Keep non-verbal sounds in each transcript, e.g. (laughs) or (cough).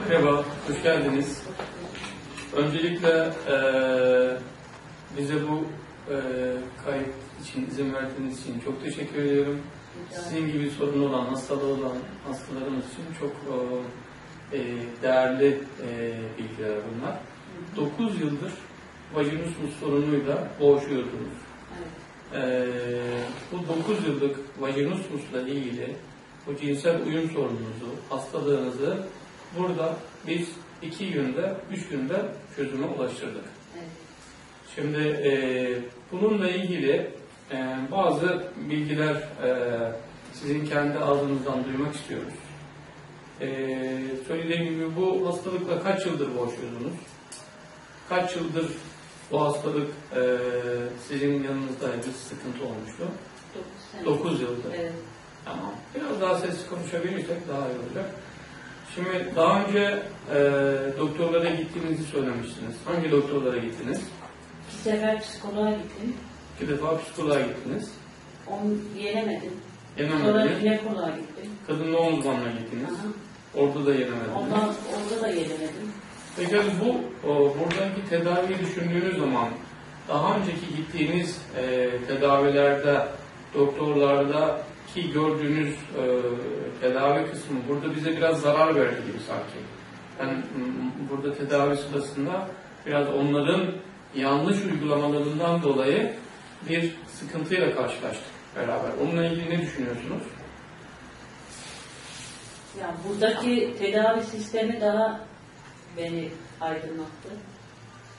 Merhaba, hoş geldiniz. Öncelikle eee bize bu eee kayıt için izin verdiğiniz için çok teşekkür ediyorum. Sizin gibi sorunu olan, hastalığı olan hastalarımız için çok eee, değerli eee, bilgiler bunlar. 9 yıldır vajinismus sorunuyla boğuşuyordunuz. Eee, bu 9 yıllık vajinismusla ilgili bu cinsel uyum sorununuzu, hastalığınızı burada biz iki günde, üç günde çözüme ulaştırdık. Evet. Şimdi eee, bununla ilgili eee, bazı bilgiler eee, sizin kendi ağzınızdan duymak istiyoruz. Eee söylediğim gibi bu hastalıkla kaç yıldır boğuşuyordunuz? Kaç yıldır bu hastalık eee, sizin yanınızdaydı, sıkıntı olmuştu? 9 sene. 9 yıldır. Evet. Tamam. Biraz daha sessiz konuşabilirsek daha iyi olacak. Şimdi daha önce e, doktorlara gittiğinizi söylemiştiniz. Hangi doktorlara gittiniz? İki sefer psikoloğa gittim. İki defa psikoloğa gittiniz. Onu yenemedim. Sonra Yenemediniz. jinekoloğa gittim. Kadın doğum uzmanına gittiniz. Aha. Orada da yenemediniz. Ondan orada da yenemedim. Peki bu o, buradaki tedaviyi düşündüğünüz zaman daha önceki gittiğiniz e, tedavilerde doktorlarda ki gördüğünüz e, tedavi kısmı burada bize biraz zarar verdi gibi sanki. Ben m, burada tedavi sırasında biraz onların yanlış uygulamalarından dolayı bir sıkıntıyla karşılaştık beraber. Onunla ilgili ne düşünüyorsunuz? Yani buradaki tedavi sistemi daha beni aydınlattı.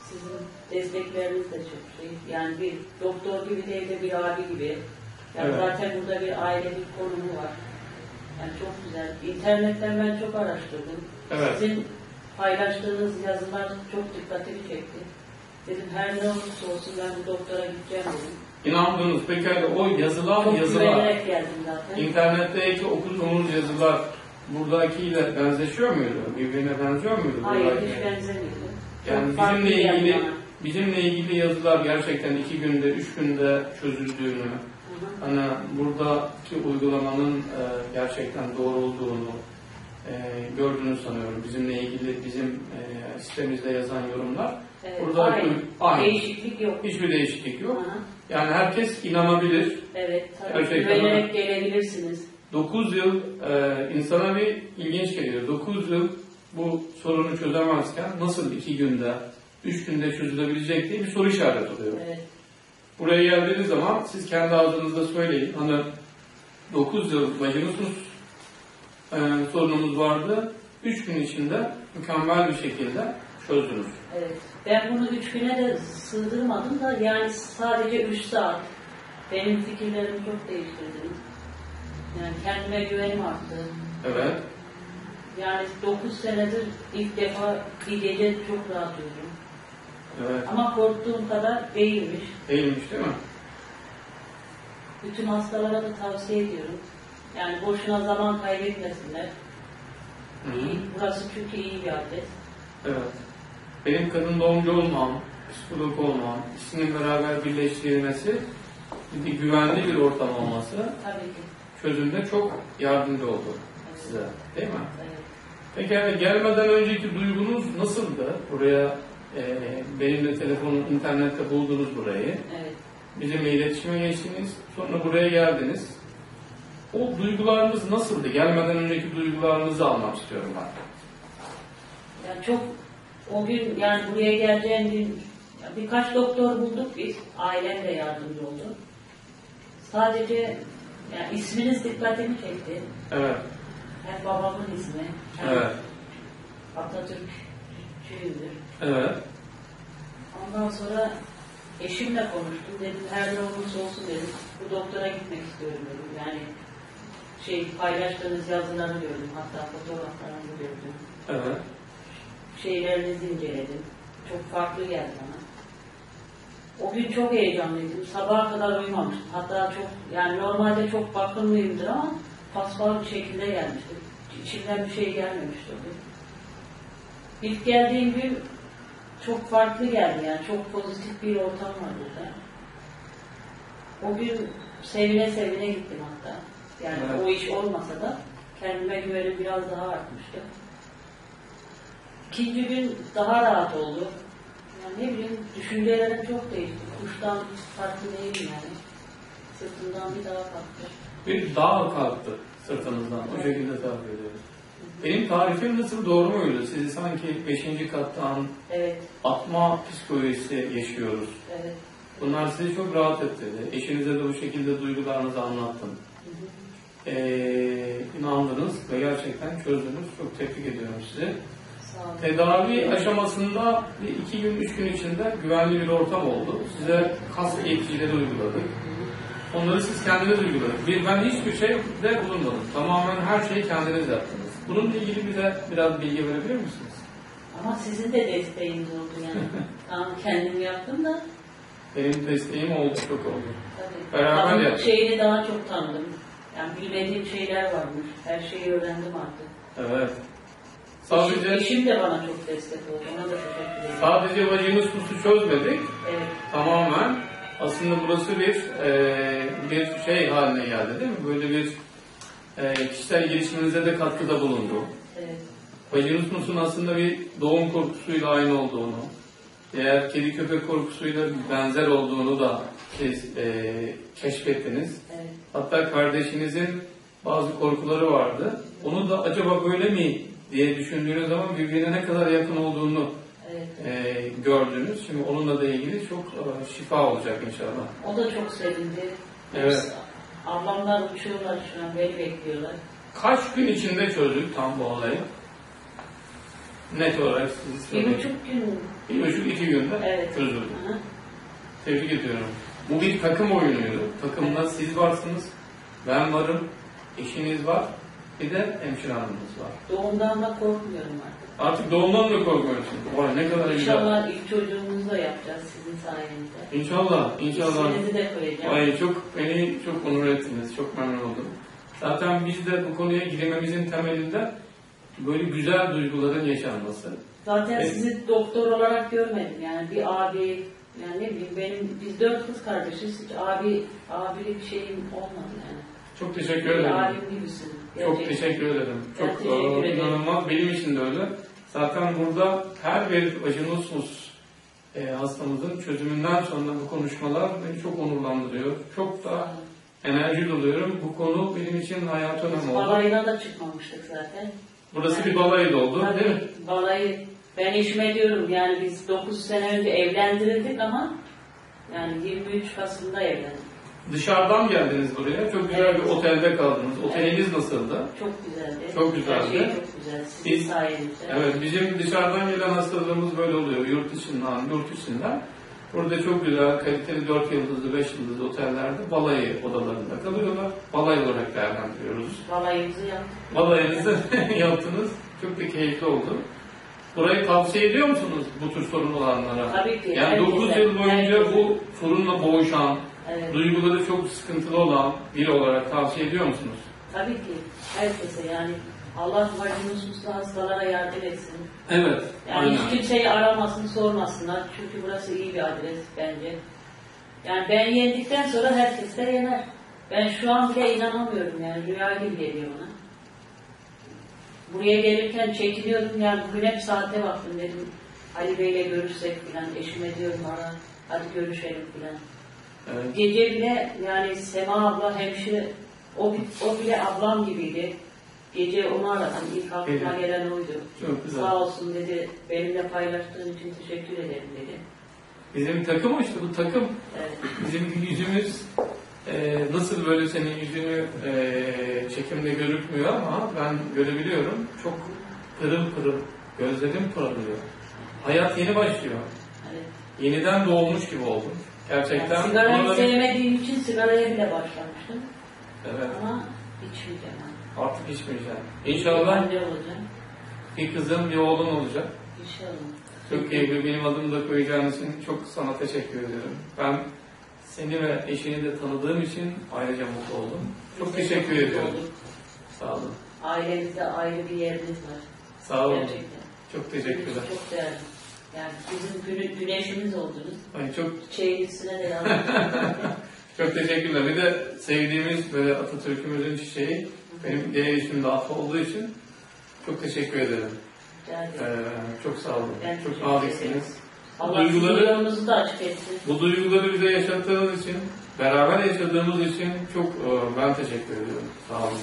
Sizin destekleriniz de çok şey. Yani bir doktor gibi değil de bir abi gibi. Yani Evet. zaten burada bir aile bir konumu var. Yani çok güzel. İnternetten ben çok araştırdım. Evet. Sizin paylaştığınız yazılar çok dikkatimi çekti. Dedim her ne olursa olsun ben bu doktora gideceğim dedim. İnandığınız pekala o yazılan Çok yazılar geldim zaten. İnternetteki okuduğumuz yazılar buradakiyle benzeşiyor muydu? Birbirine benziyor muydu? Hayır buradaki? hiç benzemiyordu. Yani Çok bizimle ilgili bana. bizimle ilgili yazılar gerçekten iki günde, üç günde çözüldüğünü. Hani buradaki uygulamanın e, gerçekten doğru olduğunu e, gördüğünü sanıyorum. Bizimle ilgili bizim e, sitemizde yazan yorumlar. Evet, Burada aynı. aynı. Değişiklik yok. Hiçbir değişiklik yok. Hı. Yani herkes inanabilir. Evet, tabii Gerçekten güvenerek gelebilirsiniz. 9 yıl e, insana bir ilginç geliyor. 9 yıl bu sorunu çözemezken nasıl 2 günde, 3 günde çözülebilecek diye bir soru işareti oluyor. Evet, Buraya geldiğiniz zaman siz kendi ağzınızda söyleyin. Hani 9 yıl vajinismus e, sorunumuz vardı. 3 gün içinde mükemmel bir şekilde çözdünüz. evet. Ben bunu üç güne de sığdırmadım da yani sadece üç saat. Benim fikirlerimi çok değiştirdiniz. Yani kendime güvenim arttı. Evet. Yani 9 senedir ilk defa bir gece çok rahat uyudum. Evet. Ama korktuğum kadar değilmiş. Değilmiş değil mi? Bütün hastalara da tavsiye ediyorum. Yani boşuna zaman kaybetmesinler. Hı hı. İyi, burası çünkü iyi bir adres. Evet. Benim kadın doğumcu olmam, psikolog olmam, ikisinin beraber birleştirilmesi, bir güvenli bir ortam olması Tabii ki. çözümde çok yardımcı oldu size. Değil mi? Evet. Peki yani gelmeden önceki duygunuz nasıldı? Buraya e, benimle telefonu, internette buldunuz burayı. Evet. Bizimle iletişime geçtiniz. Sonra buraya geldiniz. O duygularınız nasıldı? Gelmeden önceki duygularınızı almak istiyorum ben. Yani çok o gün yani buraya geleceğim gün ya birkaç doktor bulduk biz. Ailem de yardımcı oldu. Sadece yani isminiz dikkatimi çekti. Evet. Hem babamın ismi. Hem Evet. Atatürkçüyümdür. Evet. Ondan sonra eşimle konuştum. Dedim her ne olursa olsun dedim. Bu doktora gitmek istiyorum dedim. Yani şey paylaştığınız yazıları gördüm. Hatta fotoğraflarını gördüm. Evet. Şeylerinizi inceledim. Çok farklı geldi bana. O gün çok heyecanlıydım. Sabaha kadar uyumamıştım. Hatta çok yani normalde çok bakımlıyımdır ama paspas bir şekilde gelmiştim. İçimden bir şey gelmemişti o gün. İlk geldiğim gün çok farklı geldi yani çok pozitif bir ortam var burada. O gün sevine sevine gittim hatta. Yani Evet. o iş olmasa da kendime güvenim biraz daha artmıştı. İkinci gün daha rahat oldu. Yani ne bileyim düşüncelerim çok değişti. Kuştan farklı değilim yani. Sırtımdan bir daha kalktı. Bir dağ kalktı sırtınızdan. O şekilde tarif ediyoruz. Benim tarifim nasıl doğru muydu? Sizi sanki 5. kattan Evet, atma psikolojisi yaşıyoruz. evet. Bunlar sizi çok rahat ettirdi. Eşinize de bu şekilde duygularınızı anlattın. Hı hı. Ee, inandınız ve gerçekten çözdünüz. Çok tebrik ediyorum sizi. Tedavi aşamasında bir iki gün, üç gün içinde güvenli bir ortam oldu. Size kas eğiticileri uyguladık. Onları siz kendiniz uyguladınız. Bir, ben hiçbir şey de bulunmadım. Tamamen her şeyi kendiniz yaptınız. Bununla ilgili bize biraz bilgi verebilir misiniz? Ama sizin de desteğiniz oldu yani. (laughs) tamam kendim yaptım da Benim desteğim oldu, çok oldu. tabii. Beraber yaptık. şeyini daha çok tanıdım. Yani bilmediğim şeyler varmış. Her şeyi öğrendim artık. Evet. Sadece eşim de bana çok destek oldu. Ona da teşekkür ederim. sadece vajinismusu çözmedik. Evet, Tamamen aslında burası bir e, bir şey haline geldi değil mi? Böyle bir e, kişisel gelişiminize de katkıda bulundu. evet. Vajinismusun aslında bir doğum korkusuyla aynı olduğunu, diğer kedi köpek korkusuyla benzer olduğunu da siz e, keşfettiniz. evet. Hatta kardeşinizin bazı korkuları vardı. Onu da acaba böyle mi diye düşündüğünüz zaman birbirine ne kadar yakın olduğunu evet. e, gördünüz. Şimdi onunla da ilgili çok e, şifa olacak inşallah. O da çok sevindi. Evet. Ablamlar uçuyorlar şu an, beni bekliyorlar. Kaç gün içinde çözdük tam bu olayı? Net olarak sizi Bir söyleyeyim. buçuk gün. Bir buçuk iki günde Evet. çözüldü. Hı. Tebrik ediyorum. Bu bir takım oyunuydu. Takımda siz varsınız, ben varım, eşiniz var, bir de hemşire hanımımız var. Doğumdan da korkmuyorum artık. Artık doğumdan da korkmuyorsun. Vay ne kadar güzel. İnşallah ilk çocuğumuzu da yapacağız sizin sayenizde. İnşallah, inşallah. İsminizi de koyacağım. Ay çok beni çok onur ettiniz. Çok memnun oldum. Zaten biz de bu konuya girmemizin temelinde böyle güzel duyguların yaşanması. Zaten Evet. sizi doktor olarak görmedim. Yani bir abi, yani ne bileyim benim, biz dört kız kardeşiz. Hiç abi, abilik şeyim olmadı yani. Çok teşekkür ederim. Çok teşekkür ederim. Çok teşekkür e, ederim. inanılmaz. Benim için de öyle. Zaten burada her bir vajinismus e, hastamızın çözümünden sonra bu konuşmalar beni çok onurlandırıyor. Çok da enerji doluyorum. Bu konu benim için hayat önemli oldu. balayına da çıkmamıştık zaten. Burası bir balayı oldu değil mi? Tabii balayı, ben eşime diyorum yani biz 9 sene önce evlendirildik ama yani 23 Kasım'da evlendik. Dışarıdan geldiniz buraya. Çok güzel bir otelde kaldınız. Oteliniz nasıldı? Çok güzeldi. Çok güzeldi. Her şey çok güzel. Sizin Biz- sayenizde. Evet, bizim dışarıdan gelen hastalığımız böyle oluyor. Yurt dışından, yurt içinden. Burada çok güzel, kaliteli 4 yıldızlı, 5 yıldızlı otellerde balayı odalarında kalıyorlar. Balay olarak değerlendiriyoruz. Balayımızı yaptık. Balayınızı (laughs) yaptınız. Çok da keyifli oldu. Burayı tavsiye ediyor musunuz bu tür sorun olanlara? Tabii ki. Yani 9 herkese, yıl boyunca herkese. bu sorunla boğuşan, Evet. duyguları çok sıkıntılı olan biri olarak tavsiye ediyor musunuz? Tabii ki. Herkese yani Allah vacinususlu hastalara yardım etsin. Evet, Yani aynen. hiç kimseyi aramasın, sormasınlar. Çünkü burası iyi bir adres bence. Yani ben yendikten sonra herkes de yener. Ben şu an bile inanamıyorum yani rüya gibi geliyor bana. Buraya gelirken çekiniyordum yani bugün hep saate baktım dedim. Ali Bey'le görüşsek filan, eşime diyorum ara, hadi görüşelim filan. Evet. Gece bile yani Sema abla hemşire, o, o bile ablam gibiydi. Gece onu aradım, ilk aklıma Evet. gelen oydu. Çok güzel. Sağ olsun dedi, benimle paylaştığın için teşekkür ederim dedi. Bizim takım işte bu takım. Evet, Bizim yüzümüz e, nasıl böyle senin yüzünü e, çekimde görükmüyor ama ben görebiliyorum. Çok pırıl pırıl, gözlerim parlıyor. Hayat yeni başlıyor. evet. Yeniden doğmuş gibi oldum. Gerçekten. Yani sigarayı sevmediğim için sigaraya bile başlamıştım. Evet, Ama içmeyeceğim. artık içmeyeceğim. İnşallah bir kızım, bir oğlun olacak. İnşallah. Çok keyifli. Benim adımı da koyacağın için çok sana teşekkür ediyorum. Ben seni ve eşini de tanıdığım için ayrıca mutlu oldum. Çok Biz teşekkür ediyorum. olduk. Sağ olun. Ailemizde ayrı bir yeriniz var. Sağ olun. Gerçekten. Çok teşekkürler. Çok değerli. Yani bizim güneşimiz oldunuz. Ay çok Şeyin üstüne de (laughs) çok teşekkürler. Bir de sevdiğimiz böyle Atatürk'ümüzün çiçeği benim diğer ismim de Afı olduğu için çok teşekkür ederim. Ee, çok sağ olun. Ben çok naziksiniz. Allah duyguları- da açık etsin. Bu duyguları bize yaşattığınız için, beraber yaşadığımız için çok e, ben teşekkür ediyorum. Sağ olun.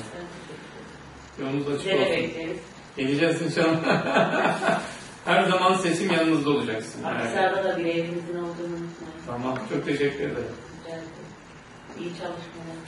Yolunuz açık de olsun. bekleriz. Geleceğiz inşallah. (laughs) Her zaman sesim yanınızda olacaksın. Aksar'da da bir evimizin olduğunu unutmayın. Tamam. Çok teşekkür ederim. Rica ederim. İyi çalışmalar.